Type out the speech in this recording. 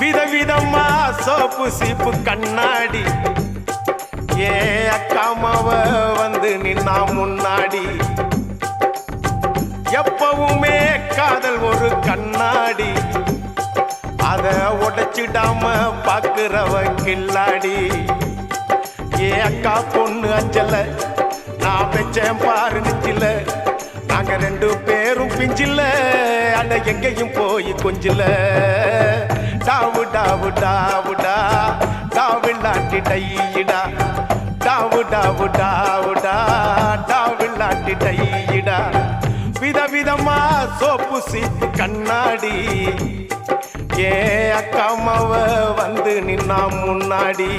விதவிதமா சோப்பு சீப்பு கண்ணாடி. ஏ அக்காமாவ வந்து நின்னா முன்னாடி. எப்பவுமே காதல் ஒரு கண்ணாடி. அத உடைச்சிடாம பாக்குறவ கில்லாடி. ஏ அக்கா பொண்ணு அஞ்சல நான் வச்சேன் பாரு நிச்சில நாங்க ரெண்டு பேரும் பிஞ்சில அட எங்கேயும் போய் கொஞ்சில. டாவு டாவு டாவுடா டாவில்லாட்டி டையிடா. டாவு டாவு டாவுடா டாவில்லாட்டி டையிடா. விதவிதமா சோப்பு சீப்பு கண்ணாடி. ஏ அக்காமாவ வந்து நின்னா முன்னாடி.